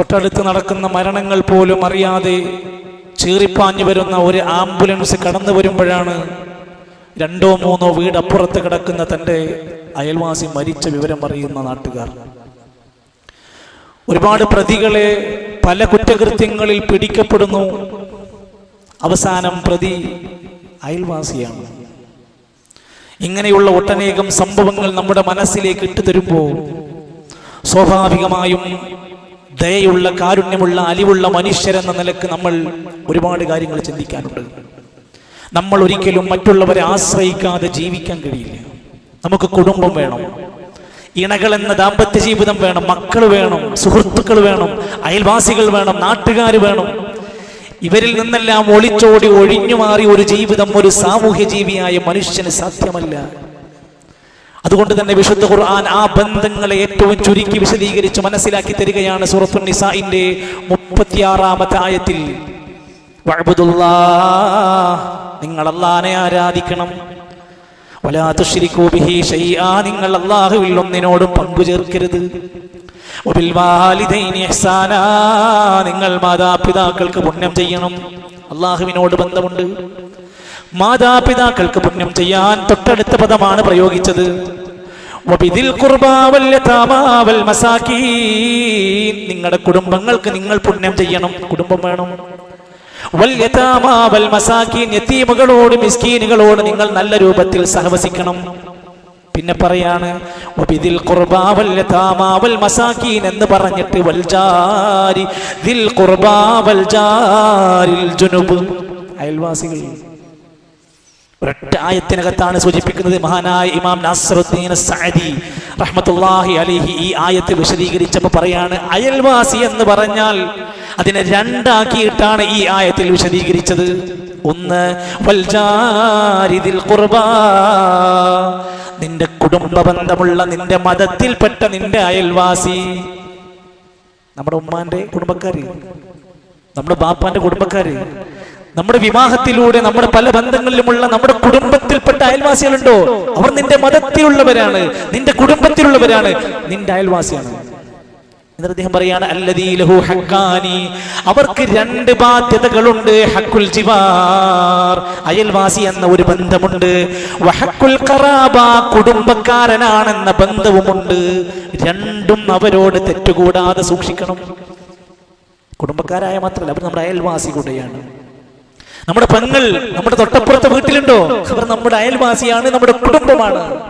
തൊട്ടടുത്ത് നടക്കുന്ന മരണങ്ങൾ പോലും അറിയാതെ ചീറിപ്പാഞ്ഞു വരുന്ന ഒരു ആംബുലൻസ് കടന്നു വരുമ്പോഴാണ് രണ്ടോ മൂന്നോ വീട് അപ്പുറത്ത് കിടക്കുന്ന തന്റെ അയൽവാസി മരിച്ച വിവരം അറിയുന്ന നാട്ടുകാർ. ഒരുപാട് പ്രതികളെ പല കുറ്റകൃത്യങ്ങളിൽ പിടിക്കപ്പെടുന്നു. അവസാനം പ്രതി അയൽവാസിയാണ്. ഇങ്ങനെയുള്ള ഒട്ടനേകം സംഭവങ്ങൾ നമ്മുടെ മനസ്സിലേക്ക് ഇട്ടു തരുമ്പോൾ സ്വാഭാവികമായും ദയയുള്ള കാരുണ്യമുള്ള അലിവുള്ള മനുഷ്യരെന്ന നിലയ്ക്ക് നമ്മൾ ഒരുപാട് കാര്യങ്ങൾ ചിന്തിക്കാനുണ്ട്. നമ്മൾ ഒരിക്കലും മറ്റുള്ളവരെ ആശ്രയിക്കാതെ ജീവിക്കാൻ കഴിയില്ല. നമുക്ക് കുടുംബം വേണം. ഇണകൾ എന്ന ദാമ്പത്യ ജീവിതം വേണം. മക്കൾ വേണം. സുഹൃത്തുക്കൾ വേണം. അയൽവാസികൾ വേണം. നാട്ടുകാർ വേണം. ഇവരിൽ നിന്നെല്ലാം ഒളിച്ചോടി ഒഴിഞ്ഞു മാറി ഒരു ജീവിതം ഒരു സാമൂഹ്യ ജീവിയായ മനുഷ്യന് സാധ്യമല്ല. അതുകൊണ്ട് തന്നെ വിശുദ്ധ ഖുർആൻ ആ ബന്ധങ്ങളെ ഏറ്റവും ചുരുക്കി വിശദീകരിച്ച് മനസ്സിലാക്കി തരികയാണ് സൂറത്തു നിസാഇന്റെ മുപ്പത്തിയാറാമത്തെ ആയത്തിൽ. നിങ്ങൾ അള്ളാനെ ആരാധിക്കണം. നിങ്ങൾ അല്ലാഹുവിൽ ഒന്നിനോടും പങ്കു ചേർക്കരുത് വബിൽ വാലിദൈനി ഇഹ്സാനാ നിങ്ങൾ മാതാപിതാക്കൾക്ക് പുണ്യം ചെയ്യണം. അള്ളാഹുവിനോട് ബന്ധമുണ്ട്. മാതാപിതാക്കൾക്ക് പുണ്യം ചെയ്യാൻ തൊട്ടടുത്ത പദമാണ് പ്രയോഗിച്ചത്. നിങ്ങളുടെ കുടുംബങ്ങൾക്ക് നിങ്ങൾ പുണ്യം ചെയ്യണം കുടുംബം വേണം. വൽ മസാക്കീൻ യതീമുകളോട് മിസ്കീനുകളോട് നിങ്ങൾ നല്ല രൂപത്തിൽ സഹവസിക്കണം. പിന്നെ പറയാണ് വബിദിൽ ഖുർബാ താമാവൽ മസാക്കീൻ എന്ന് പറഞ്ഞിട്ട് വൽ ജാരി ദിൽ കുർബാവൽ ജാരിൽ ജുനുബ്. അയൽവാസികൾ. ഒരൊറ്റ സൂചിപ്പിക്കുന്നത് മഹാനായ ഇമാം നാസറുദ്ദീൻ സഅദി റഹ്മത്തുള്ളാഹി അലൈഹി ഈ ആയത്ത് വിശദീകരിച്ചപ്പോൾ പറയാണ് അയൽവാസി എന്ന് പറഞ്ഞാൽ അതിനെ രണ്ടാക്കിയിട്ടാണ് ഈ ആയത്തിൽ വിശദീകരിച്ചത്. ഒന്ന് ഖുർബാ. നിന്റെ കുടുംബ ബന്ധമുള്ള നിന്റെ മതത്തിൽപ്പെട്ട നിന്റെ അയൽവാസി. നമ്മുടെ ഉമ്മാന്റെ കുടുംബക്കാര് നമ്മുടെ ബാപ്പാന്റെ കുടുംബക്കാര് നമ്മുടെ വിവാഹത്തിലൂടെ നമ്മുടെ പല ബന്ധങ്ങളിലുമുള്ള നമ്മുടെ കുടുംബത്തിൽപ്പെട്ട അയൽവാസികളുണ്ടോ? അവർ നിന്റെ മതത്തിലുള്ളവരാണ്. നിന്റെ കുടുംബത്തിലുള്ളവരാണ്. നിന്റെ അയൽവാസിയാണ്. അദ്ദേഹം പറയാണ് ഹക്കാനി അവർക്ക് രണ്ട് ബാധ്യതകളുണ്ട്. ഹക്കുൽ അയൽവാസി എന്ന ഒരു ബന്ധമുണ്ട്. വഹക്കുൽ ഖറാബ കുടുംബക്കാരനാണെന്ന ബന്ധവുമുണ്ട്. രണ്ടും അവരോട് തെറ്റുകൂടാതെ സൂക്ഷിക്കണം. കുടുംബക്കാരായ മാത്രമല്ല അവർ നമ്മുടെ അയൽവാസി കൂടെയാണ്. നമ്മുടെ പെങ്ങൾ നമ്മുടെ തൊട്ടപ്പുറത്തെ വീട്ടിലുണ്ടോ? അവർ നമ്മുടെ അയൽവാസിയാണ് നമ്മുടെ കുടുംബമാണ്.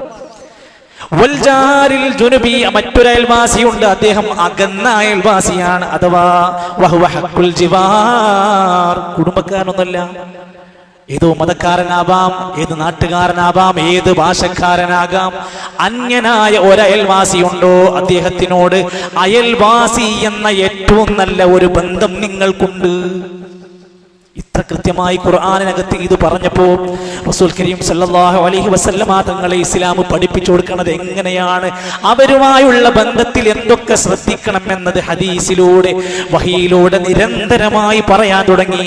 ജുനുബി മറ്റൊരു അയൽവാസിയുണ്ട്. അദ്ദേഹം അകന്ന അയൽവാസിയാണ് അഥവാ ഹക്കുൽ ജിവാർ. കുടുംബക്കാരനൊന്നല്ല ഏതോ മതക്കാരനാവാം ഏത് നാട്ടുകാരനാവാം ഏത് ഭാഷക്കാരനാകാം. അന്യനായ ഒരയൽവാസിയുണ്ടോ അദ്ദേഹത്തിനോട് അയൽവാസി എന്ന ഏറ്റവും നല്ല ഒരു ബന്ധം നിങ്ങൾക്കുണ്ട്. ഇത്ര കൃത്യമായി ഖുർആാനിനകത്ത് ഇത് പറഞ്ഞപ്പോ റസൂൽ കരീം സല്ലാഹു അലഹി വസല്ലമ തങ്ങളെ ഇസ്ലാം പഠിപ്പിച്ചു കൊടുക്കുന്നത് എങ്ങനെയാണ്? അവരുമായുള്ള ബന്ധത്തിൽ എന്തൊക്കെ ശ്രദ്ധിക്കണം എന്നത് ഹദീസിലൂടെ വഹിയിലൂടെ നിരന്തരമായി പറയാൻ തുടങ്ങി.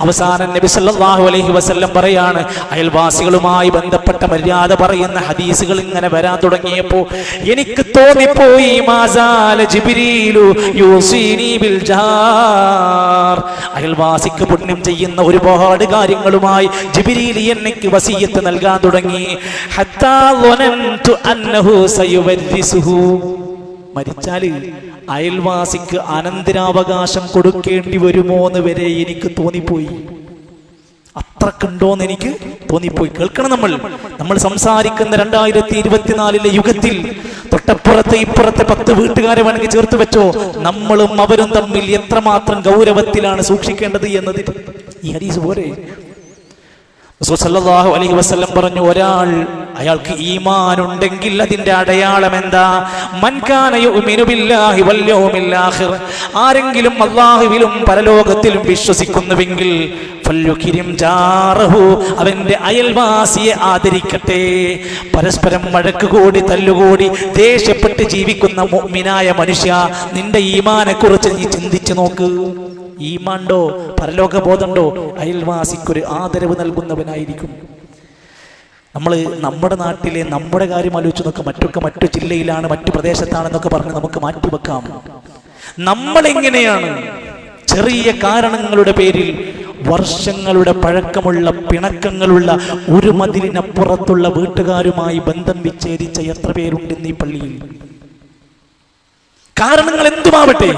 അവസാനം നബി സല്ലാഹു അലഹി വസല്ലം പറയാണ് അയൽവാസികളുമായി ബന്ധപ്പെട്ട മര്യാദ പറയുന്ന ഹദീസുകൾ ഇങ്ങനെ വരാൻ തുടങ്ങിയപ്പോ എനിക്ക് തോന്നിപ്പോയി മാസാല അയൽവാസിക്ക് പുണ്യം ചെയ്യുന്ന ഒരുപാട് കാര്യങ്ങളുമായി ജിബിരിയിൽ എനിക്ക് വസീയത്ത് നൽകാൻ തുടങ്ങി. മരിച്ചാൽ അയൽവാസിക്ക് അനന്തരാവകാശം കൊടുക്കേണ്ടി വരുമോ എന്ന് വരെ എനിക്ക് തോന്നിപ്പോയി. അത്രക്കുണ്ടോന്ന് എനിക്ക് തോന്നിപ്പോയി. കേൾക്കണം നമ്മൾ. നമ്മൾ സംസാരിക്കുന്ന രണ്ടായിരത്തി ഇരുപത്തിനാലിലെ യുഗത്തിൽ തൊട്ടപ്പുറത്തെ ഇപ്പുറത്തെ പത്ത് വീട്ടുകാരെ വേണമെങ്കിൽ ചേർത്ത് വെച്ചോ. നമ്മളും അവരും തമ്മിൽ എത്രമാത്രം ഗൗരവത്തിലാണ് സൂക്ഷിക്കേണ്ടത് എന്നത് ഈ ഹദീസ് പോരെ? അലൈഹി വസല്ലം പറഞ്ഞു ഒരാൾ അയാൾക്ക് ഈമാൻ ഉണ്ടെങ്കിൽ അതിന്റെ അടയാളം എന്താ? മൻ കാന യുഅ്മിനു ബില്ലാഹി വൽ യൗമിൽ ആഖിർ ആരെങ്കിലും അല്ലാഹുവിലും പരലോകത്തിലും വിശ്വസിക്കുന്നുവെങ്കിൽ ജാറഹു അവന്റെ അയൽവാസിയെ ആദരിക്കട്ടെ. പരസ്പരം വഴക്ക് കൂടി തല്ലുകൂടി ദേഷ്യപ്പെട്ട് ജീവിക്കുന്ന മുഅ്മിനായ മനുഷ്യ നിന്റെ ഈമാനെ കുറിച്ച് നീ ചിന്തിച്ചു നോക്ക്. ഈമാണ്ടോ പരലോക ബോധമുണ്ടോ അയൽവാസിക്കൊരു ആദരവ് നൽകുന്നവനായിരിക്കും. നമ്മൾ നമ്മുടെ നാട്ടിലെ നമ്മുടെ കാര്യം ആലോചിച്ച് നോക്കാം. മറ്റൊക്കെ മറ്റു ജില്ലയിലാണ് മറ്റു പ്രദേശത്താണെന്നൊക്കെ പറഞ്ഞ് നമുക്ക് മാറ്റിവെക്കാം. വെക്കാം എങ്ങനെയാണ് ചെറിയ കാരണങ്ങളുടെ പേരിൽ വർഷങ്ങളുടെ പഴക്കമുള്ള പിണക്കങ്ങളുള്ള ഒരു മതിലിനപ്പുറത്തുള്ള വീട്ടുകാരുമായി ബന്ധം വിച്ഛേദിച്ച എത്ര പേരുണ്ട് ഈ പള്ളിയിൽ? കാരണങ്ങൾ എന്തുമാവട്ടെ?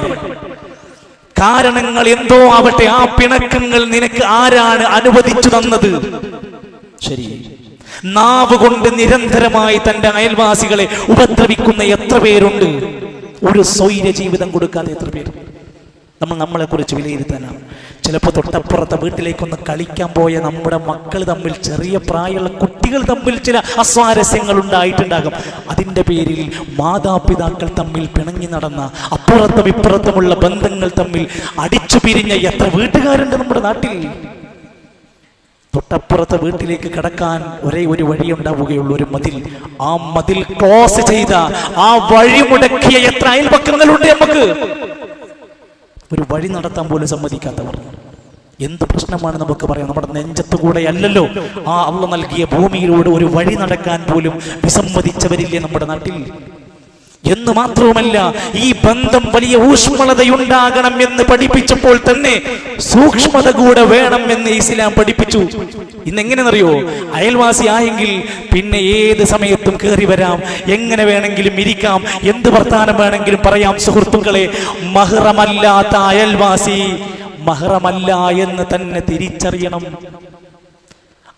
കാരണങ്ങൾ എന്തോ ആവട്ടെ ആ പിണക്കങ്ങൾ നിനക്ക് ആരാണ് അനുവദിച്ചു തന്നത്? ശരി. നാവ് കൊണ്ട് നിരന്തരമായി തന്റെ അയൽവാസികളെ ഉപദ്രവിക്കുന്ന എത്ര പേരുണ്ട്? ഒരു സ്വൈര ജീവിതം കൊടുക്കാതെ എത്ര പേര് നമ്മൾ നമ്മളെ കുറിച്ച് വിലയിരുത്താനാണ്. ചിലപ്പോൾ തൊട്ടപ്പുറത്തെ വീട്ടിലേക്കൊന്ന് കളിക്കാൻ പോയ നമ്മുടെ മക്കൾ തമ്മിൽ ചെറിയ പ്രായമുള്ള കുട്ടികൾ തമ്മിൽ ചില അസ്വാരസ്യങ്ങൾ ഉണ്ടായിട്ടുണ്ടാകും അതിന്റെ പേരിൽ മാതാപിതാക്കൾ തമ്മിൽ പിണങ്ങി നടന്ന അപ്പുറത്തും ഇപ്പുറത്തുമുള്ള ബന്ധങ്ങൾ തമ്മിൽ അടിച്ചു പിരിഞ്ഞ എത്ര വീട്ടുകാരുണ്ട് നമ്മുടെ നാട്ടിൽ? തൊട്ടപ്പുറത്തെ വീട്ടിലേക്ക് കടക്കാൻ ഒരേ ഒരു വഴി ഉണ്ടാവുകയുള്ളൂ ഒരു മതിൽ. ആ മതിൽ ക്ലോസ് ചെയ്ത ആ വഴി മുടക്കിയ എത്ര അയൽപക്കങ്ങളുണ്ട് നമുക്ക്? ഒരു വഴി നടത്താൻ പോലും സമ്മതിക്കാത്തവർ. എന്ത് പ്രശ്നമാണ് നമുക്ക് പറയാം? നമ്മുടെ നെഞ്ചത്തു കൂടെ അല്ലല്ലോ. ആ അള്ള നൽകിയ ഭൂമിയിലൂടെ ഒരു വഴി നടക്കാൻ പോലും വിസമ്മതിച്ചവരില്ലേ നമ്മുടെ നാട്ടിൽ? എന്ന് മാത്രവുമല്ല ഈ ബന്ധം വലിയ ഊഷ്മളതയുണ്ടാകണം എന്ന് പഠിപ്പിച്ചപ്പോൾ തന്നെ സൂക്ഷ്മത കൂടെ വേണം എന്ന് ഇസ്ലാം പഠിപ്പിച്ചു. ഇന്ന് എങ്ങനെയെന്നറിയോ അയൽവാസി ആയെങ്കിൽ പിന്നെ ഏത് സമയത്തും കയറി വരാം. എങ്ങനെ വേണമെങ്കിലും ഇരിക്കാം. എന്ത് വർത്താനം വേണമെങ്കിലും പറയാം സുഹൃത്തുക്കളെ. മഹറമല്ലാത്ത അയൽവാസി മഹറമല്ല എന്ന് തന്നെ തിരിച്ചറിയണം.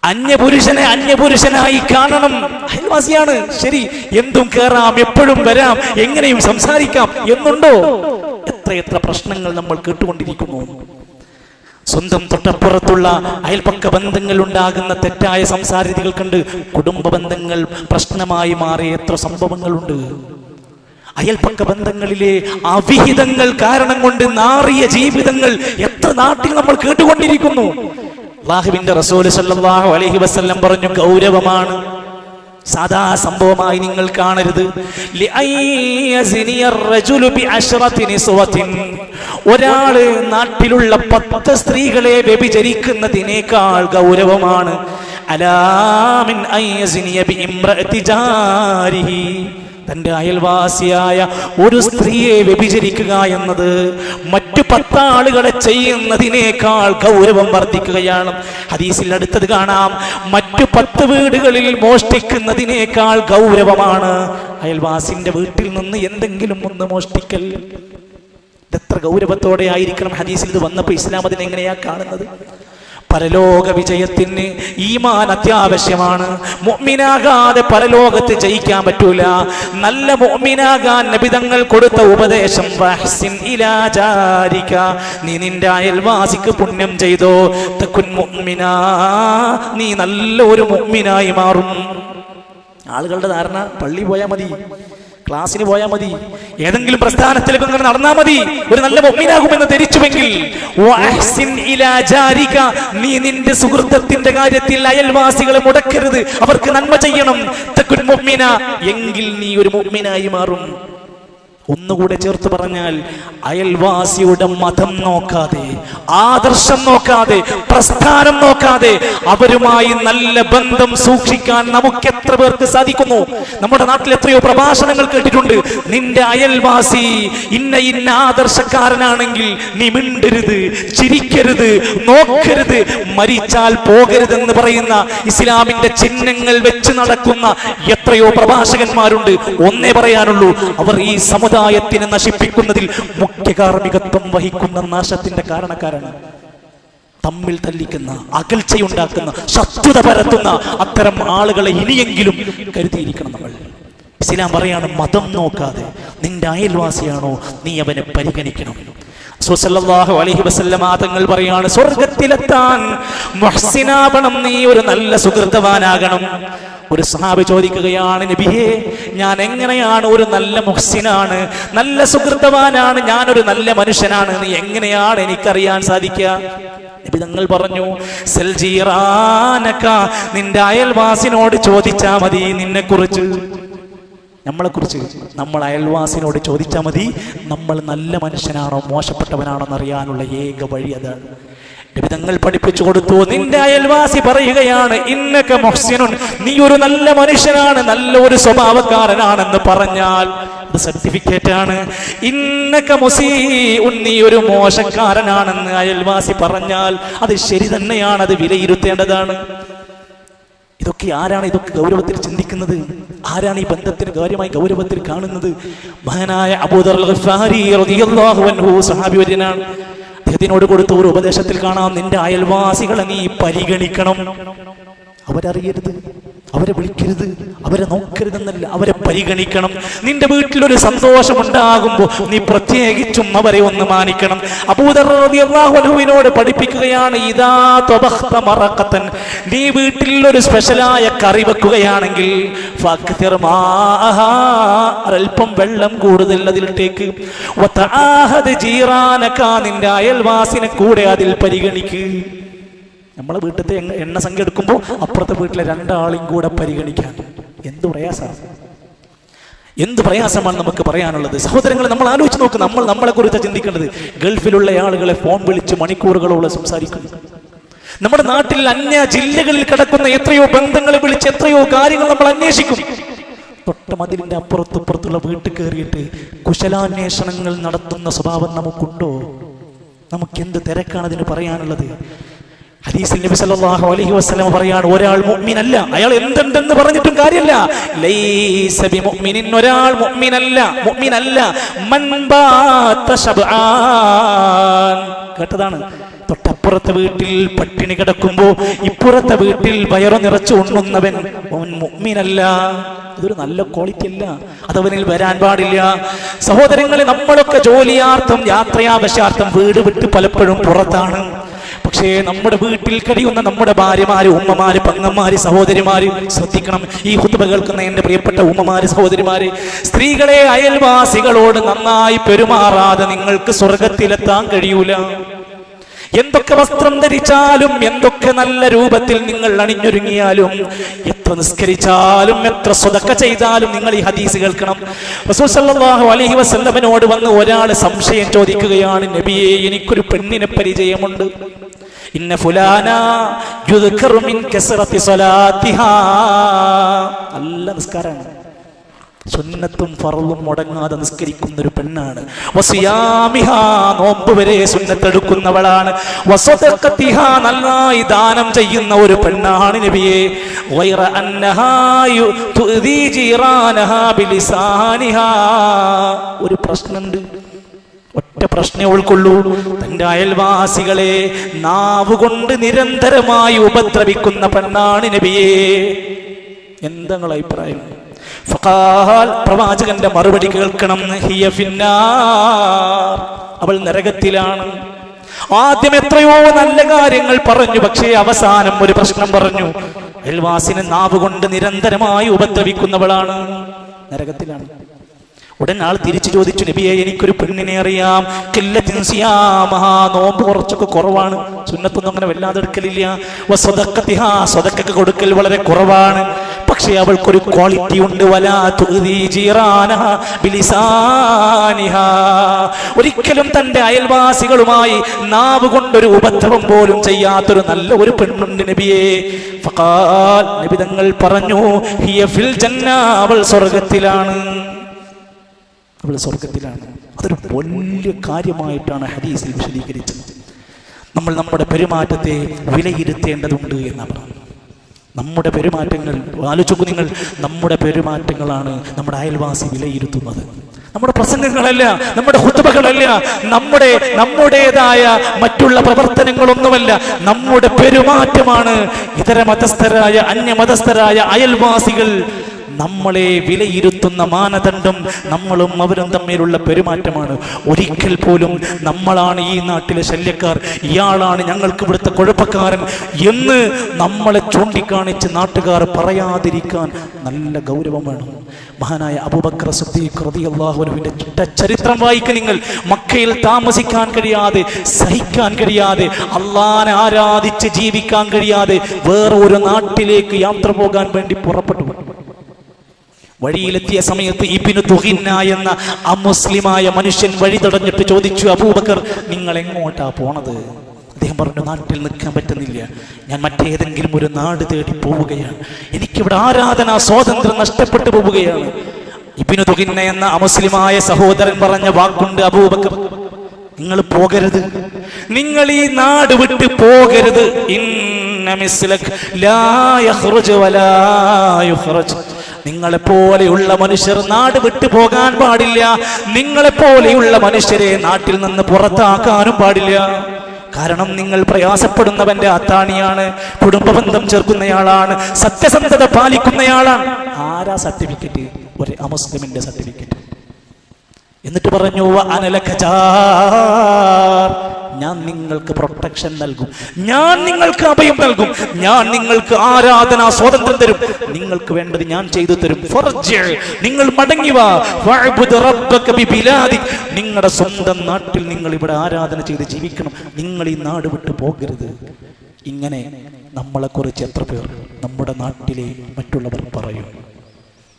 അന്യപുരുഷനെ അന്യപുരുഷനായി കാണണം. അയൽവാസിയാണ്. ശരി എന്തും കേറാം എപ്പോഴും വരാം എങ്ങനെയും സംസാരിക്കാം എന്നുണ്ടോ? എത്രയെത്ര എത്ര പ്രശ്നങ്ങൾ നമ്മൾ കേട്ടുകൊണ്ടിരിക്കുന്നു. സ്വന്തം തൊട്ടപ്പുറത്തുള്ള അയൽപക്ക ബന്ധങ്ങൾ ഉണ്ടാകുന്ന തെറ്റായ സംസാരിതികൾ കണ്ട് കുടുംബ ബന്ധങ്ങൾ പ്രശ്നമായി മാറിയ എത്ര സംഭവങ്ങളുണ്ട്. അയൽപക്ക ബന്ധങ്ങളിലെ അവിഹിതങ്ങൾ കാരണം കൊണ്ട് നാറിയ ജീവിതങ്ങൾ എത്ര നാട്ടിൽ നമ്മൾ കേട്ടുകൊണ്ടിരിക്കുന്നു. അള്ളാഹുവിന്റെ റസൂൽ സല്ലാഹു അലഹി വസ്ല്ലം പറഞ്ഞു ഗൗരവമാണ്. സാധാ സംഭവമായി നിങ്ങൾ കാണരുത്. ഒരാൾ നാട്ടിലുള്ള പത്ത് സ്ത്രീകളെ വ്യഭിചരിക്കുന്നതിനേക്കാൾ ഗൗരവമാണ്. അലാമിൻ തന്റെ അയൽവാസിയായ ഒരു സ്ത്രീയെ വ്യഭിചരിക്കുക എന്നത് മറ്റു പത്താളുകളെ ചെയ്യുന്നതിനേക്കാൾ ഗൗരവം വർദ്ധിക്കുകയാണ്. ഹദീസിൽ അടുത്തത് കാണാം. മറ്റു പത്ത് വീടുകളിൽ മോഷ്ടിക്കുന്നതിനേക്കാൾ ഗൗരവമാണ് അയൽവാസിന്റെ വീട്ടിൽ നിന്ന് എന്തെങ്കിലും ഒന്ന് മോഷ്ടിക്കൽ. ഇതെത്ര ഗൗരവത്തോടെ ആയിരിക്കണം ഹദീസിൽ ഇത് വന്നപ്പോൾ ഇസ്ലാം അതിനെ എങ്ങനെയാ കാണുന്നത്? പരലോക വിജയത്തിന് ഈമാൻ അത്യാവശ്യമാണ്. മുഅ്മിനാകാതെ പരലോകത്ത് ജയിക്കാൻ പറ്റൂല. നല്ല മുഅ്മിനാകാൻ നബിതങ്ങൾ കൊടുത്ത ഉപദേശം വഹ്സിൻ ഇലാജാരിക നീ നിന്റെ അയൽവാസിക്ക് പുണ്യം ചെയ്തോ. തക്കുൻ മുഅ്മിനാ നീ നല്ല ഒരു മുഅ്മിനായി മാറും. ആളുകളുടെ ധാരണ പള്ളി പോയാൽ മതി. ക്ലാസ്സിന് പോയാൽ മതി. ഏതെങ്കിലും പ്രസ്ഥാനത്തിലേക്ക് അങ്ങനെ നടന്നാൽ മതി. ഒരു നല്ല മൊമ്മിനാകുമെന്ന് ധരിച്ചുവെങ്കിൽ. നീ നിന്റെ സുഹൃത്തത്തിന്റെ കാര്യത്തിൽ അയൽവാസികളെ മുടക്കരുത്. അവർക്ക് നന്മ ചെയ്യണം. എങ്കിൽ നീ ഒരു മൊമ്മിനായി മാറും. ഒന്നുകൂടെ ചേർത്ത് പറഞ്ഞാൽ അയൽവാസിയുടെ മതം നോക്കാതെ ആദർശം നോക്കാതെ പ്രസ്ഥാനം നോക്കാതെ അവരുമായി നല്ല ബന്ധം സൂക്ഷിക്കാൻ നമുക്ക് എത്ര പേർക്ക് സാധിക്കുന്നു? നമ്മുടെ നാട്ടിൽ എത്രയോ പ്രഭാഷണങ്ങൾ കേട്ടിട്ടുണ്ട്. നിന്റെ അയൽവാസി ഇന്ന ഇന്ന ആദർശക്കാരനാണെങ്കിൽ നീ മിണ്ടരുത് ചിരിക്കരുത് നോക്കരുത് മരിച്ചാൽ പോകരുതെന്ന് പറയുന്ന ഇസ്ലാമിന്റെ ചിഹ്നങ്ങൾ വെച്ച് നടക്കുന്ന എത്രയോ പ്രഭാഷകന്മാരുണ്ട്. ഒന്നേ പറയാനുള്ളൂ അവർ ഈ സമുദായത്തിനെ നശിപ്പിക്കുന്നതിൽ മുഖ്യ കാർമ്മികത്വം വഹിക്കുന്ന നാശത്തിന്റെ കാരണക്കാരാണ്. തമ്മിൽ തല്ലിക്കുന്ന അകൽച്ചയുണ്ടാക്കുന്ന ശത്രുത പരത്തുന്ന അത്തരം ആളുകളെ ഇനിയെങ്കിലും കരുതിയിരിക്കണം നമ്മൾ. ഇസ്ലാം പറയാണ് മതം നോക്കാതെ നിന്റെ അയൽവാസിയാണോ നീ അവനെ പരിഗണിക്കണം. സുസല്ലല്ലാഹു അലൈഹി വസല്ലമ തങ്ങൾ പറയാണ് സ്വർഗത്തിലെത്താൻ മുഹ്സിനാവണം. നീ ഒരു നല്ല സുഹൃത്തവാനാകണം. ഒരു സഹാബി ചോദിക്കുകയാണ് നബിയെ ഞാൻ എങ്ങനെയാണ് ഒരു നല്ല മുഹ്സിനാണ്? നല്ല സുഹൃത്തവാനാണ് ഞാനൊരു നല്ല മനുഷ്യനാണ്. നീ എങ്ങനെയാണ് എനിക്കറിയാൻ സാധിക്കുക? നബി തങ്ങൾ പറഞ്ഞു സെൽജീറാനക്ക നിന്റെ അയൽവാസിനോട് ചോദിച്ചാ മതി നിന്നെ നമ്മളെ കുറിച്ച് നമ്മൾ അയൽവാസിനോട് ചോദിച്ചാൽ മതി. നമ്മൾ നല്ല മനുഷ്യനാണോ മോശപ്പെട്ടവനാണോ എന്നറിയാനുള്ള ഏക വഴി അതാണ് ലഭിതങ്ങൾ പഠിപ്പിച്ചു കൊടുത്തു. നിന്റെ അയൽവാസി പറയുകയാണ് ഇന്നൊക്കെ മൊഹ്സിനുൻ നീ ഒരു നല്ല മനുഷ്യനാണ് നല്ല ഒരു സ്വഭാവക്കാരനാണെന്ന് പറഞ്ഞാൽ അത് സർട്ടിഫിക്കറ്റ് ആണ്. ഇന്നൊക്കെ മുസീഉൻ നീ ഒരു മോശക്കാരനാണെന്ന് അയൽവാസി പറഞ്ഞാൽ അത് ശരി തന്നെയാണ് അത് വിലയിരുത്തേണ്ടതാണ്. ഇതൊക്കെ ആരാണ് ഇതൊക്കെ ഗൗരവത്തിൽ ചിന്തിക്കുന്നത്? ആരാണ് ഈ ബന്ധത്തിന് കാര്യമായി ഗൗരവത്തിൽ കാണുന്നത്? മഹനായ അബൂദർ ഗഫാരി റളിയല്ലാഹു അൻഹു സഹാബിവര്യനാണ് അദ്ദേഹത്തിനോട് കൊടുത്ത ഒരു ഉപദേശത്തിൽ കാണാം നിന്റെ അയൽവാസികളെ നീ പരിഗണിക്കണം. അവരറിയരുത്. അവരെ വിളിക്കരുത് അവരെ നോക്കരുതെന്നല്ല അവരെ പരിഗണിക്കണം. നിന്റെ വീട്ടിലൊരു സന്തോഷം ഉണ്ടാകുമ്പോൾ നീ പ്രത്യേകിച്ചും അവരെ ഒന്ന് മാനിക്കണം. അബൂദർവിനോട് പഠിപ്പിക്കുകയാണ് ഇതാ. നീ വീട്ടിൽ ഒരു സ്പെഷ്യലായ കറി വെക്കുകയാണെങ്കിൽ അല്പം വെള്ളം കൂടുതൽ അതിലിട്ടേക്ക്. നിന്റെ അയൽവാസിനെ കൂടെ അതിൽ പരിഗണിക്ക്. നമ്മളെ വീട്ടിലത്തെ എണ്ണ- സംഖ്യ എടുക്കുമ്പോൾ അപ്പുറത്തെ വീട്ടിലെ രണ്ടാളെയും കൂടെ പരിഗണിക്കാൻ. എന്ത് പ്രയാസമാണ് എന്ത് പ്രയാസമാണ് നമുക്ക് പറയാനുള്ളത്? സഹോദരങ്ങളെ നമ്മൾ ആലോചിച്ച് നോക്ക്. നമ്മൾ നമ്മളെ കുറിച്ച് ചിന്തിക്കേണ്ടത്. ഗൾഫിലുള്ള ആളുകളെ ഫോൺ വിളിച്ച് മണിക്കൂറുകളോളം സംസാരിക്കുന്നു. നമ്മുടെ നാട്ടിൽ അന്യ ജില്ലകളിൽ കിടക്കുന്ന എത്രയോ ബന്ധങ്ങളെ വിളിച്ച് എത്രയോ കാര്യങ്ങൾ നമ്മൾ അന്വേഷിക്കും. തൊട്ട മതിലിന്റെ അപ്പുറത്തുപ്പുറത്തുള്ള വീട്ടിൽ കയറിയിട്ട് കുശലാന്വേഷണങ്ങൾ നടത്തുന്ന സ്വഭാവം നമുക്കുണ്ടോ? നമുക്ക് എന്ത് തിരക്കാണ് അതിന് പറയാനുള്ളത്? ഹദീസിൽ നബി സല്ലല്ലാഹു അലൈഹി വസല്ലം പറയാണ് ഒരാൾ മുഅ്മിനല്ല. അയാൾ എന്തുണ്ടെന്ന് പറഞ്ഞിട്ടും കാര്യമില്ല. ലൈസ ബിമുഅ്മിനിൻ ഒരാൾ മുഅ്മിനല്ല. മുഅ്മിനല്ല. മൻ ബാത ശബ്ആൻ. കേട്ടതാണ്? തൊട്ടപ്പുറത്തെ വീട്ടിൽ പട്ടിണി കിടക്കുമ്പോൾ ഇപ്പുറത്തെ വീട്ടിൽ വയറു നിറച്ചു ഉണ്ണുന്നവൻ അവൻ മുഅ്മിനല്ല. ഇതൊരു നല്ല ക്വാളിറ്റി അല്ല. അതവനിൽ വരാൻ പാടില്ല. സഹോദരങ്ങളെ നമ്മളൊക്കെ ജോലിയാർത്ഥം യാത്രയാവശ്യാർത്ഥം വീട് വിട്ട് പലപ്പോഴും പുറത്താണ്. പക്ഷേ നമ്മുടെ വീട്ടിൽ കഴിയുന്ന നമ്മുടെ ഭാര്യമാര് ഉമ്മമാര് പങ്ങന്മാര് സഹോദരിമാര് ശ്രദ്ധിക്കണം. ഈ കുത്തുബ കേൾക്കുന്ന എന്റെ പ്രിയപ്പെട്ട ഉമ്മമാര് സഹോദരിമാര് സ്ത്രീകളെ അയൽവാസികളോട് നന്നായി പെരുമാറാതെ നിങ്ങൾക്ക് സ്വർഗത്തിലെത്താൻ കഴിയൂല. എന്തൊക്കെ വസ്ത്രം ധരിച്ചാലും എന്തൊക്കെ നല്ല രൂപത്തിൽ നിങ്ങൾ അണിഞ്ഞൊരുങ്ങിയാലും എത്ര നിസ്കരിച്ചാലും എത്ര സ്വതക്ക ചെയ്താലും നിങ്ങൾ ഈ ഹദീസ് കേൾക്കണം. റസൂൽ സല്ലല്ലാഹു അലൈഹി വസല്ലമനോട് വന്ന് ഒരാൾ സംശയം ചോദിക്കുകയാണ് നബിയെ എനിക്കൊരു പെണ്ണിനെ പരിചയമുണ്ട്. ഇന്ന ഫുലാന നല്ല നിസ്കാരമാണ് സുന്നത്തും ഫറവും മുടങ്ങാതെ നിസ്കരിക്കുന്ന ഒരു പെണ്ണാണ് നോമ്പ് വരെ സുന്നത്തെടുക്കുന്നവളാണ്. നന്നായി ദാനം ചെയ്യുന്ന ഒരു പെണ്ണാണ് നബിയെ. ഒരു പ്രശ്നമുണ്ട് ഒറ്റ പ്രശ്നം ഉൾക്കൊള്ളൂ. തന്റെ അയൽവാസികളെ നാവുകൊണ്ട് നിരന്തരമായി ഉപദ്രവിക്കുന്ന പെണ്ണാണ് നബിയെ. എന്താണ് അഭിപ്രായം? പ്രവാചകന്റെ മറുപടി കേൾക്കണം. ഹിയ ഫിന്നാർ. അവൾ നരകത്തിലാണ്. ആദ്യം എത്രയോ നല്ല കാര്യങ്ങൾ പറഞ്ഞു പക്ഷേ അവസാനം ഒരു പ്രശ്നം പറഞ്ഞു. അയൽവാസിനെ നാവുകൊണ്ട് നിരന്തരമായി ഉപദ്രവിക്കുന്നവളാണ്. നരകത്തിലാണ്. ഉടൻ ആൾ തിരിച്ചു ചോദിച്ചു നബിയെ എനിക്കൊരു പെണ്ണിനെ അറിയാം സിയാമഹാ. നോമ്പ് കുറച്ചൊക്കെ കുറവാണ് സുന്നത്തൊന്നും അങ്ങനെ വല്ലാതെ എടുക്കലില്ല. സ്വതക്കൊക്കെ കൊടുക്കൽ വളരെ കുറവാണ് പക്ഷേ അവൾക്കൊരു ക്വാളിറ്റി ഉണ്ട്. ഒരിക്കലും തന്റെ അയൽവാസികളുമായി നാവ് കൊണ്ടൊരു ഉപദ്രവം പോലും ചെയ്യാത്തൊരു നല്ല ഒരു പെണ്ണുണ്ട് നബിയെ തങ്ങൾ പറഞ്ഞു അവൾ സ്വർഗത്തിലാണ് അവൾ സ്വർഗത്തിലാണ് അതൊരു വലിയ കാര്യമായിട്ടാണ് ഹദീസിൽ വിശദീകരിച്ചത്. നമ്മൾ നമ്മുടെ പെരുമാറ്റത്തെ വിലയിരുത്തേണ്ടതുണ്ട് എന്നാണ്. നമ്മുടെ പെരുമാറ്റങ്ങൾ ആലോചിക്കൂ നിങ്ങൾ നമ്മുടെ പെരുമാറ്റങ്ങളാണ് നമ്മുടെ അയൽവാസി വിലയിരുത്തുന്നത്. നമ്മുടെ പ്രസംഗങ്ങളല്ല നമ്മുടെ ഹുത്തുബകളല്ല നമ്മുടെ നമ്മുടേതായ മറ്റുള്ള പ്രവർത്തനങ്ങളൊന്നുമല്ല. നമ്മുടെ പെരുമാറ്റമാണ് ഇതര മതസ്ഥരായ അന്യമതസ്ഥരായ അയൽവാസികൾ നമ്മളെ വിലയിരുത്തുന്ന മാനദണ്ഡം നമ്മളും അവരും തമ്മിലുള്ള പെരുമാറ്റമാണ്. ഒരിക്കൽ പോലും നമ്മളാണ് ഈ നാട്ടിലെ ശല്യക്കാർ ഇയാളാണ് ഞങ്ങൾക്ക് ഇവിടുത്തെ കുഴപ്പക്കാരൻ എന്ന് നമ്മളെ ചൂണ്ടിക്കാണിച്ച് നാട്ടുകാർ പറയാതിരിക്കാൻ നല്ല ഗൗരവം വേണം. മഹാനായ അബൂബക്കർ സിദ്ദീഖ് റളിയല്ലാഹുവിന്റെ ചരിത്രം വായിക്കുക നിങ്ങൾ. മക്കയിൽ താമസിക്കാൻ കഴിയാതെ സഹിക്കാൻ കഴിയാതെ അള്ളാനെ ആരാധിച്ച് ജീവിക്കാൻ കഴിയാതെ വേറെ ഒരു നാട്ടിലേക്ക് യാത്ര പോകാൻ വേണ്ടി പുറപ്പെട്ടു. വഴിയിലെത്തിയ സമയത്ത് ഇബിനു തുഹിന്ന എന്ന അമുസ്ലിമായ മനുഷ്യൻ വഴി തടഞ്ഞിട്ട് ചോദിച്ചു അബൂബക്കർ നിങ്ങൾ എങ്ങോട്ടാ പോണത്? അദ്ദേഹം പറഞ്ഞു നാട്ടിൽ നിൽക്കാൻ പറ്റുന്നില്ല. ഞാൻ മറ്റേതെങ്കിലും ഒരു നാട് തേടി പോവുകയാണ്. എനിക്കിവിടെ ആരാധന സ്വാതന്ത്ര്യം നഷ്ടപ്പെട്ടു പോവുകയാണ്. ഇബിനു തുഹിന്ന എന്ന അമുസ്ലിമായ സഹോദരൻ പറഞ്ഞ വാക്കുണ്ട് അബൂബക്കർ നിങ്ങൾ പോകരുത്. നിങ്ങൾ ഈ നാട് വിട്ട് പോകരുത്. ഇന്ന മിസ്ലക് ലാ യഖ്റുജ് വലാ യുഖ്റജ്. നിങ്ങളെ പോലെയുള്ള മനുഷ്യർ നാട് വിട്ടു പോകാൻ പാടില്ല. നിങ്ങളെ പോലെയുള്ള മനുഷ്യരെ നാട്ടിൽ നിന്ന് പുറത്താക്കാനും പാടില്ല. കാരണം നിങ്ങൾ പ്രയാസപ്പെടുന്നവന്റെ അത്താണിയാണ് കുടുംബബന്ധം ചേർക്കുന്നയാളാണ് സത്യസന്ധത പാലിക്കുന്നയാളാണ്. ആരാ സർട്ടിഫിക്കറ്റ് ഒരു അമുസ്ലിമിന്റെ സർട്ടിഫിക്കറ്റ് എന്നിട്ട് പറഞ്ഞു "വ ഞാൻ നിങ്ങൾക്ക് പ്രൊട്ടക്ഷൻ നൽകും. ഞാൻ നിങ്ങൾക്ക് അഭയം നൽകും. ഞാൻ നിങ്ങൾക്ക് ആരാധന സ്വാതന്ത്ര്യം തരും. നിങ്ങൾക്ക് വേണ്ടത് ഞാൻ ചെയ്തു തരും. നിങ്ങൾ മടങ്ങി. നിങ്ങളുടെ സ്വന്തം നാട്ടിൽ നിങ്ങൾ ഇവിടെ ആരാധന ചെയ്ത് ജീവിക്കണം. നിങ്ങൾ ഈ നാട് വിട്ടു പോകരുത്. ഇങ്ങനെ നമ്മളെ കുറിച്ച് എത്ര പേർ നമ്മുടെ നാട്ടിലെ മറ്റുള്ളവർ പറയും.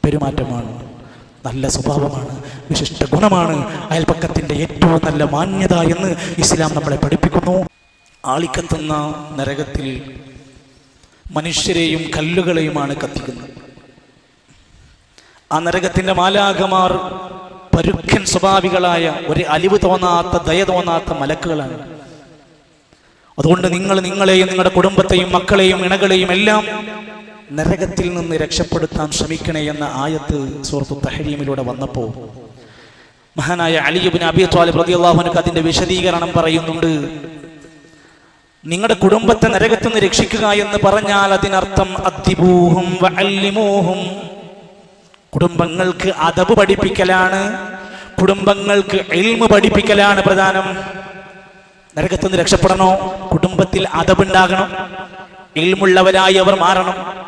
പെരുമാറ്റമാണ്. നല്ല സ്വഭാവമാണ് വിശിഷ്ട ഗുണമാണ് അയൽപക്കത്തിന്റെ ഏറ്റവും നല്ല മാന്യത എന്ന് ഇസ്ലാം നമ്മളെ പഠിപ്പിക്കുന്നു. ആളിക്കത്തുന്ന നരകത്തിൽ മനുഷ്യരെയും കല്ലുകളെയുമാണ് കത്തിക്കുന്നത്. ആ നരകത്തിന്റെ മാലാകമാർ പരുക്കൻ സ്വഭാവികളായ ഒരു അലിവ് തോന്നാത്ത ദയ തോന്നാത്ത മലക്കുകളാണ്. അതുകൊണ്ട് നിങ്ങൾ നിങ്ങളെയും നിങ്ങളുടെ കുടുംബത്തെയും മക്കളെയും ഇണകളെയും എല്ലാം നരകത്തിൽ നിന്ന് രക്ഷപ്പെടുത്താൻ ശ്രമിക്കണേ എന്ന ആയത്ത് സുഹൃത്തു തഹരീമിലൂടെ വന്നപ്പോൾ മഹാനായ അലിയുബിൻ അബി ത്വാലിബ് റളിയല്ലാഹുവിനക്ക് അതിന്റെ വിശദീകരണം പറയുന്നുണ്ട്. നിങ്ങളുടെ കുടുംബത്തെ നരകത്തിൽ നിന്ന് രക്ഷിക്കുക എന്ന് പറഞ്ഞാൽ അതിനർത്ഥം അത്തിബൂഹും വഅല്ലിമൂഹും. കുടുംബങ്ങൾക്ക് അതബ് പഠിപ്പിക്കലാണ് കുടുംബങ്ങൾക്ക് എൽമ് പഠിപ്പിക്കലാണ് പ്രധാനം. നരകത്തിൽ നിന്ന് രക്ഷപ്പെടണോ? കുടുംബത്തിൽ അതബുണ്ടാകണം എൽമുള്ളവരായി അവർ മാറണം.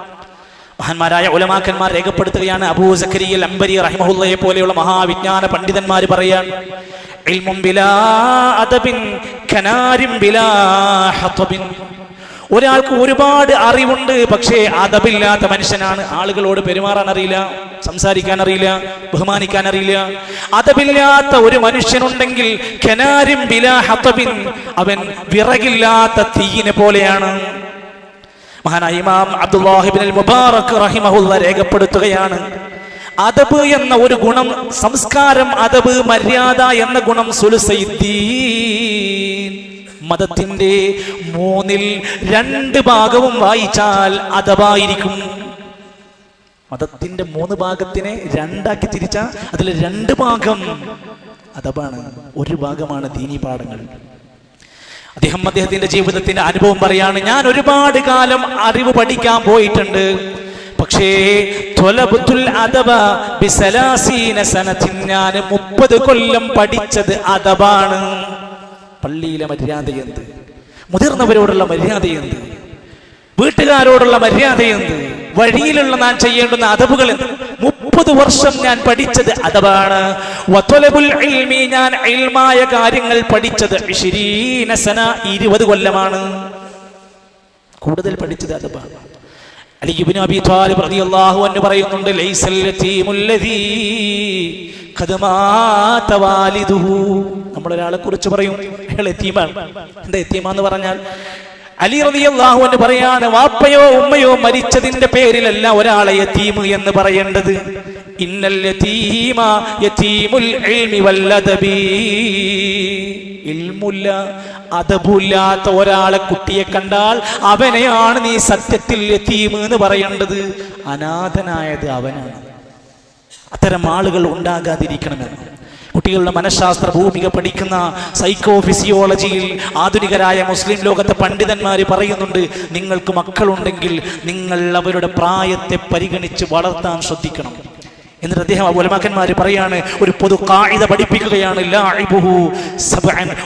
മഹാന്മാരായ ഉലമാക്കന്മാർ രേഖപ്പെടുത്തുകയാണ്. അബൂ സക്കരിയൽ അംബരി റഹിമഹുല്ലയെ പോലെയുള്ള മഹാവിജ്ഞാന പണ്ഡിതന്മാർ പറയാൻ ഒരാൾക്ക് ഒരുപാട് അറിവുണ്ട് പക്ഷേ അതബില്ലാത്ത മനുഷ്യനാണ്. ആളുകളോട് പെരുമാറാൻ അറിയില്ല സംസാരിക്കാൻ അറിയില്ല ബഹുമാനിക്കാൻ അറിയില്ല. അതബില്ലാത്ത ഒരു മനുഷ്യനുണ്ടെങ്കിൽ അവൻ വിറകില്ലാത്ത തീയിനെ പോലെയാണ്. മഹാനായ ഇമാം അബ്ദുല്ലാഹിബിൻ മുബാറക് റഹിമഹുല്ല രേഖപ്പെടുത്തുകയാണ്. അദബ് എന്ന ഒരു ഗുണം സംസ്കാരം അദബ് മര്യാദ എന്ന ഗുണം സുലുസൈദ്ദീൻ. മതത്തിന്റെ മൂന്നിൽ രണ്ട് ഭാഗവും വായിച്ചാൽ അദബായിരിക്കും. മതത്തിന്റെ മൂന്ന് ഭാഗത്തിനെ രണ്ടാക്കി തിരിച്ച അതിൽ രണ്ട് ഭാഗം അദബാണ്. ഒരു ഭാഗമാണ് ദീനി പാഠങ്ങൾ. അദ്ദേഹം അദ്ദേഹത്തിന്റെ ജീവിതത്തിന്റെ അനുഭവം പറയാണ് ഞാൻ ഒരുപാട് കാലം അറിവ് പഠിക്കാൻ പോയിട്ടുണ്ട്. പക്ഷേ ഞാൻ മുപ്പത് കൊല്ലം പഠിച്ചത് അദബാണ്. പള്ളിയിലെ മര്യാദ എന്ത് മുതിർന്നവരോടുള്ള മര്യാദ എന്ത് വീട്ടുകാരോടുള്ള മര്യാദ എന്ത് വഴിയിലുള്ള നാം ചെയ്യേണ്ടുന്ന അതവുകൾ എന്ത് മുപ്പത് വർഷം ഞാൻ പഠിച്ചത് അഥവാണ് ഞാൻ ഇൽമായ കാര്യങ്ങൾ പഠിച്ചത് ഇരുപത് കൊല്ലമാണ്. കൂടുതൽ പഠിച്ചത് റളിയല്ലാഹു അൻഹു പറയുന്നുണ്ട് ലൈസൽ നമ്മൾ ഒരാളെ കുറിച്ച് പറയും അയാൾ യതീമാണ് എന്താ യതീമാന്ന് പറഞ്ഞാൽ? അലി റളിയല്ലാഹു അൻഹു പറയാണ് വാപ്പയോ ഉമ്മയോ മരിച്ചതിന്റെ പേരിലല്ല ഒരാളെ യതീം എന്ന് പറയേണ്ടത്. ഇന്നൽ യതീമ യതീമുൽ ഇൽമി വല്ലദബി. ഇൽമുല്ല അതബുല്ലാത്ത ഒരാളെ കുട്ടിയെ കണ്ടാൽ അവനെയാണ് നീ സത്യത്തിൽ യതീം എന്ന് പറയേണ്ടത്. അനാഥനായത് അവനാണ്. അത്തരം ആളുകൾ ഉണ്ടാകാതിരിക്കണമെന്ന്. കുട്ടികളുടെ മനഃശാസ്ത്ര ഭൂമിക പഠിക്കുന്ന സൈക്കോ ഫിസിയോളജിയിൽ ആധുനികരായ മുസ്ലിം ലോകത്തെ പണ്ഡിതന്മാർ പറയുന്നുണ്ട് നിങ്ങൾക്ക് മക്കളുണ്ടെങ്കിൽ നിങ്ങൾ അവരുടെ പ്രായത്തെ പരിഗണിച്ച് വളർത്താൻ ശ്രദ്ധിക്കണം. എന്നിട്ട് അദ്ദേഹം ഉലമാക്കന്മാർ പറയാണ് ഒരു പൊതു കായിക പഠിപ്പിക്കുകയാണ്.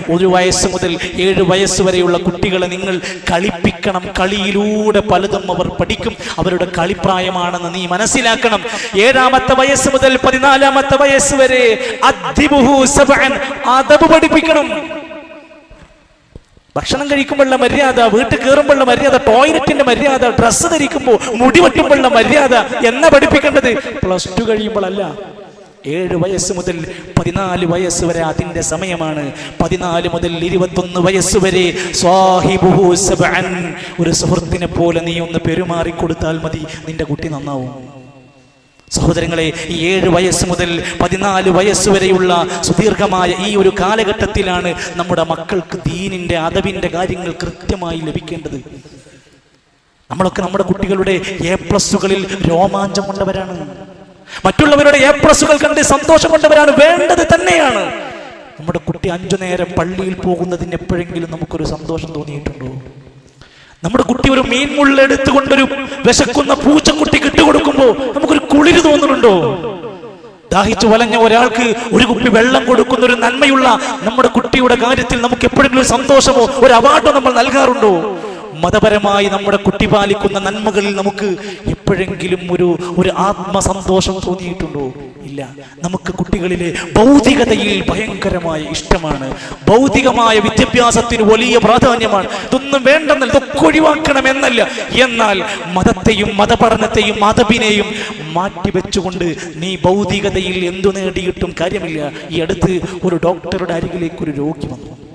ഒരു വയസ്സ് മുതൽ ഏഴ് വയസ്സ് വരെയുള്ള കുട്ടികളെ നിങ്ങൾ കളിപ്പിക്കണം കളിയിലൂടെ പലതും അവർ പഠിക്കും അവരുടെ കളിപ്രായമാണെന്ന് നീ മനസ്സിലാക്കണം ഏഴാമത്തെ വയസ്സ് മുതൽ പതിനാലാമത്തെ വയസ്സ് വരെ അദ്ദിബുഹു സബ്അൻ. അദബ് പഠിപ്പിക്കണം ഭക്ഷണം കഴിക്കുമ്പോഴുള്ള മര്യാദ വീട്ടിൽ കയറുമ്പോഴുള്ള മര്യാദ ടോയ്ലറ്റിന്റെ മര്യാദ ഡ്രസ്സ് ധരിക്കുമ്പോൾ മുടി വെട്ടുമ്പോഴുള്ള മര്യാദ എന്ന പഠിപ്പിക്കേണ്ടത്? പ്ലസ് ടു കഴിയുമ്പോഴല്ല. ഏഴ് വയസ്സ് മുതൽ പതിനാല് വയസ്സ് വരെ അതിന്റെ സമയമാണ്. പതിനാല് മുതൽ ഇരുപത്തൊന്ന് വയസ്സ് വരെ സ്വാഹിബുഹു. ഒരു സുഹൃത്തിനെ പോലെ നീ ഒന്ന് പെരുമാറി കൊടുത്താൽ മതി. നിന്റെ കുട്ടി നന്നാവും. സഹോദരങ്ങളെ ഈ ഏഴ് വയസ്സ് മുതൽ പതിനാല് വയസ്സ് വരെയുള്ള സുദീർഘമായ ഈ ഒരു കാലഘട്ടത്തിലാണ് നമ്മുടെ മക്കൾക്ക് ദീനിന്റെ അതവിന്റെ കാര്യങ്ങൾ കൃത്യമായി ലഭിക്കേണ്ടത്. നമ്മളൊക്കെ നമ്മുടെ കുട്ടികളുടെ എ പ്ലസ്സുകളിൽ കൊണ്ടവരാണ് മറ്റുള്ളവരുടെ എ പ്ലസ്സുകൾ കണ്ട് സന്തോഷം കൊണ്ടവരാണ് വേണ്ടത് തന്നെയാണ്. നമ്മുടെ കുട്ടി അഞ്ചു നേരം പള്ളിയിൽ പോകുന്നതിന് എപ്പോഴെങ്കിലും നമുക്കൊരു സന്തോഷം തോന്നിയിട്ടുണ്ടോ? നമ്മുടെ കുട്ടി ഒരു മീൻ മുള്ളെടുത്തുകൊണ്ടൊരു വിശക്കുന്ന പൂച്ചക്കുട്ടിക്ക് ഇട്ടുകൊടുക്കുമ്പോൾ നമുക്കൊരു കുളിര് തോന്നുന്നുണ്ടോ? ദാഹിച്ചു വലഞ്ഞ ഒരാൾക്ക് ഒരു കുപ്പി വെള്ളം കൊടുക്കുന്ന ഒരു നന്മയുള്ള നമ്മുടെ കുട്ടിയുടെ കാര്യത്തിൽ നമുക്ക് എപ്പോഴെങ്കിലും സന്തോഷമോ ഒരു അവാർഡോ നമ്മൾ നൽകാറുണ്ടോ? മതപരമായി നമ്മുടെ കുട്ടി പാലിക്കുന്ന നന്മകളിൽ നമുക്ക് എപ്പോഴെങ്കിലും ഒരു ഒരു ആത്മസന്തോഷം തോന്നിയിട്ടുണ്ടോ? ഇല്ല. നമുക്ക് കുട്ടികളിലെ ഭൗതികതയിൽ ഭയങ്കരമായ ഇഷ്ടമാണ്. ഭൗതികമായ വിദ്യാഭ്യാസത്തിന് വലിയ പ്രാധാന്യമാണ്. ഇതൊന്നും വേണ്ടെന്നല്ല ഇതൊക്കെ ഒഴിവാക്കണം എന്നല്ല. എന്നാൽ മതത്തെയും മതപഠനത്തെയും മതബിനെയും മാറ്റിവെച്ചുകൊണ്ട് നീ ഭൗതികതയിൽ എന്തു നേടിയിട്ടും കാര്യമില്ല. ഈ അടുത്ത് ഒരു ഡോക്ടറുടെ അരികിലേക്ക് ഒരു രോഗി വന്നു.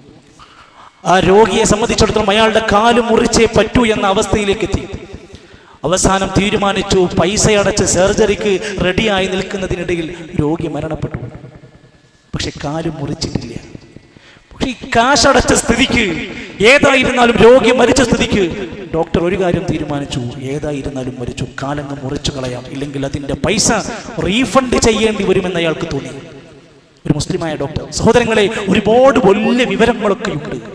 ആ രോഗിയെ സംബന്ധിച്ചിടത്തോളം അയാളുടെ കാൽ മുറിച്ചേ പറ്റൂ എന്ന അവസ്ഥയിലേക്ക് എത്തി. അവസാനം തീരുമാനിച്ചു പൈസ അടച്ച് സർജറിക്ക് റെഡിയായി നിൽക്കുന്നതിനിടയിൽ രോഗി മരണപ്പെട്ടു. പക്ഷെ കാൽ മുറിച്ചിട്ടില്ല. പക്ഷെ ഈ കാശടച്ച സ്ഥിതിക്ക് ഏതായിരുന്നാലും രോഗി മരിച്ച സ്ഥിതിക്ക് ഡോക്ടർ ഒരു കാര്യം തീരുമാനിച്ചു. ഏതായിരുന്നാലും മരിച്ചു. കാലങ്ങ് മുറിച്ചു കളയാം. ഇല്ലെങ്കിൽ അതിന്റെ പൈസ റീഫണ്ട് ചെയ്യേണ്ടി വരുമെന്ന് അയാൾക്ക് തോന്നി. ഒരു മുസ്ലിമായ ഡോക്ടർ. സഹോദരങ്ങളെ ഒരുപാട് വലിയ വിവരങ്ങളൊക്കെ ഉണ്ട്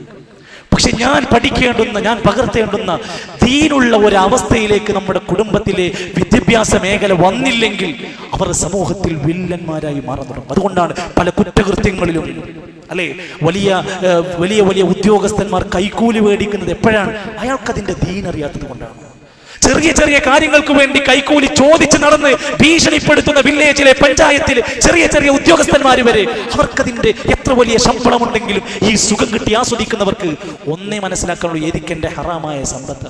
പക്ഷെ ഞാൻ പഠിക്കേണ്ടുന്ന ഞാൻ പകർത്തേണ്ടുന്ന ദീനുള്ള ഒരു അവസ്ഥയിലേക്ക് നമ്മുടെ കുടുംബത്തിലെ വിദ്യാഭ്യാസ മേഖല വന്നില്ലെങ്കിൽ അവർ സമൂഹത്തിൽ വില്ലന്മാരായി തുടങ്ങും. അതുകൊണ്ടാണ് പല കുറ്റകൃത്യങ്ങളിലും അല്ലെ? വലിയ വലിയ വലിയ ഉദ്യോഗസ്ഥന്മാർ കൈക്കൂലി മേടിക്കുന്നത് എപ്പോഴാണ്? അയാൾക്കതിന്റെ ദീൻ അറിയാത്തത് കൊണ്ടാണ്. ചെറിയ ചെറിയ കാര്യങ്ങൾക്ക് വേണ്ടി കൈക്കൂലി ചോദിച്ച് നടന്ന് ഭീഷണിപ്പെടുത്തുന്ന വില്ലേജിലെ പഞ്ചായത്തിൽ ചെറിയ ചെറിയ ഉദ്യോഗസ്ഥന്മാർ വരെ അവർക്കതിന്റെ എത്ര വലിയ ശമ്പളമുണ്ടെങ്കിലും ഈ സുഖം കിട്ടി ആസ്വദിക്കുന്നവർക്ക് ഒന്നേ മനസ്സിലാക്കാനുള്ള ഏതിക്കെന്റെ ഹറാമായ സമ്പത്ത്.